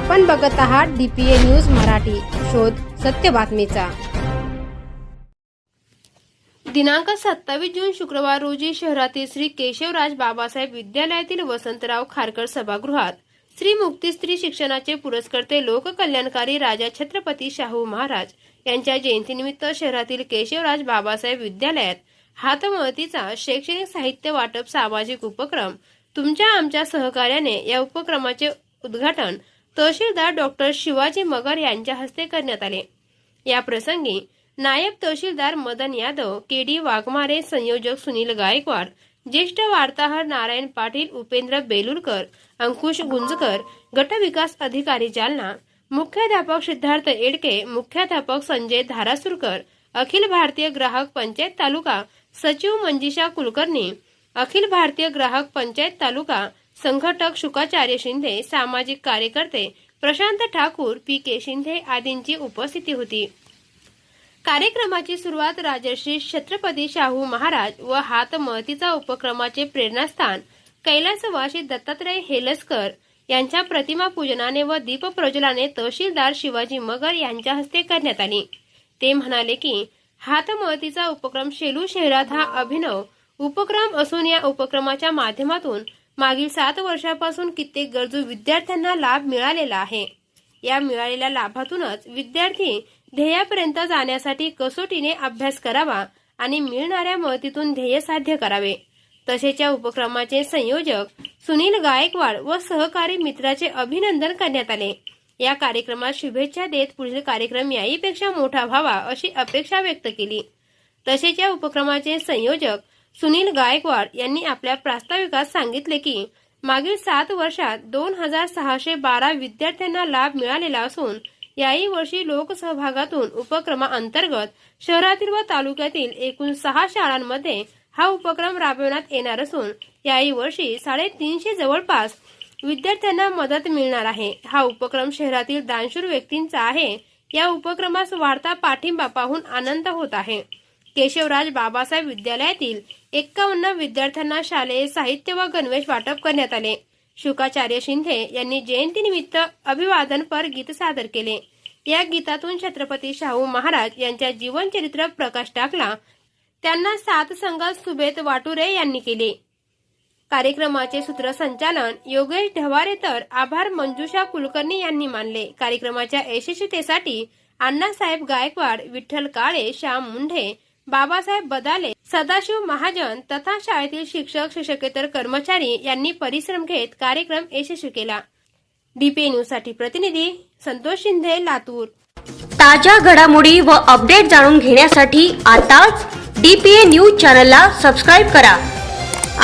आपण बघत आहात डीपीए न्यूज मराठी. शोध सत्य बातमीचा. दिनांक सत्तावीस जून शुक्रवार रोजी शहरातील श्री केशवराज बाबासाहेब विद्यालयातील वसंतराव खारकर सभागृहात श्री मुक्ती स्त्री शिक्षणाचे पुरस्कर्ते लोककल्याणकारी राजा छत्रपती शाहू महाराज यांच्या जयंतीनिमित्त शहरातील केशवराज बाबासाहेब विद्यालयात हातमळतीचा शैक्षणिक साहित्य वाटप सामाजिक उपक्रम तुमच्या आमच्या सहकार्याने या उपक्रमाचे उद्घाटन तहसीलदार डॉक्टर शिवाजी मगर यांच्या हस्ते करण्यात आले. या प्रसंगी नायब तहसीलदार मदन यादव के डी वाघमारे संयोजक सुनील गायकवाड ज्येष्ठ वार्ताहर नारायण पाटील उपेंद्र बेलुरकर अंकुश गुंजकर गटविकास अधिकारी जालना मुख्याध्यापक सिद्धार्थ एडके मुख्याध्यापक संजय धारासुरकर अखिल भारतीय ग्राहक पंचायत तालुका सचिव मंजिषा कुलकर्णी अखिल भारतीय ग्राहक पंचायत तालुका संघटक शुकाचार्य शिंदे सामाजिक कार्यकर्ते प्रशांत ठाकूर पी के शिंदे आदींची उपस्थिती होती. कार्यक्रमाची सुरुवात राजर्षी छत्रपती शाहू महाराज व हातमहतीचा उपक्रमाचे प्रेरणास्थान कैलासवासी दत्तात्रय हेलसकर यांच्या प्रतिमा पूजनाने व दीपप्रज्वलाने तहसीलदार शिवाजी मगर यांच्या हस्ते करण्यात आली. ते म्हणाले की हातमहतीचा उपक्रम शेलू शहरात हा अभिनव उपक्रम असून या उपक्रमाच्या माध्यमातून मागील सात वर्षापासून कित्येक गरजू विद्यार्थ्यांना लाभ मिळालेला आहे. या मिळालेल्या लाभातूनच विद्यार्थी ध्येयापर्यंत जाण्यासाठी कसोटीने अभ्यास करावा आणि मिळणाऱ्या मदतीतून ध्येय साध्य करावे. तसेच या उपक्रमाचे संयोजक सुनील गायकवाड व सहकारी मित्राचे अभिनंदन करण्यात आले. या कार्यक्रमात शुभेच्छा देत पुढील कार्यक्रम याहीपेक्षा मोठा व्हावा अशी अपेक्षा व्यक्त केली. तसेच या उपक्रमाचे संयोजक सुनील गायकवाड यांनी आपल्या प्रास्ताविकात सांगितले की मागील सात वर्षात दोन हजार सहाशे बारा विद्यार्थ्यांना लाभ मिळालेला असून याही वर्षी लोकसहभागातून उपक्रमाअंतर्गत शहरातील व तालुक्यातील एकूण सहा शाळांमध्ये हा उपक्रम राबविण्यात येणार असून याही वर्षी साडेतीनशे जवळपास विद्यार्थ्यांना मदत मिळणार आहे. हा उपक्रम शहरातील दानशूर व्यक्तींचा आहे. या उपक्रमास वाढता पाठिंबा पाहून आनंद होत आहे. केशवराज बाबासाहेब विद्यालयातील एक्कावन्न विद्यार्थ्यांना शालेय साहित्य व गणवेश वाटप करण्यात आले. शुकाचार्य शिंदे यांनी जयंतीनिमित्त अभिवादनपर गीत सादर केले. या गीतातून छत्रपती शाहू महाराज यांच्या जीवनचरित्र प्रकाश टाकला. त्यांना सात संघात सुबेत वाटुरे यांनी केले. कार्यक्रमाचे सूत्रसंचालन योगेश ढवारे तर आभार मंजुषा कुलकर्णी यांनी मानले. कार्यक्रमाच्या यशस्वीतेसाठी अण्णासाहेब गायकवाड विठ्ठल काळे श्याम मुंढे बाबासाहेब बदाले सदाशिव महाजन तथा शाळेतील शिक्षक शिक्षकेतर कर्मचारी यांनी परिश्रम घेत कार्यक्रम यशस्वी केला. डीपी न्यूजसाठी प्रतिनिधी संतोष शिंदे लातूर. ताज्या घडामोडी व अपडेट जाणून घेण्यासाठी आताच डीपीए न्यूज चॅनलला सबस्क्राईब करा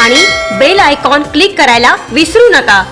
आणि बेल आयकॉन क्लिक करायला विसरू नका.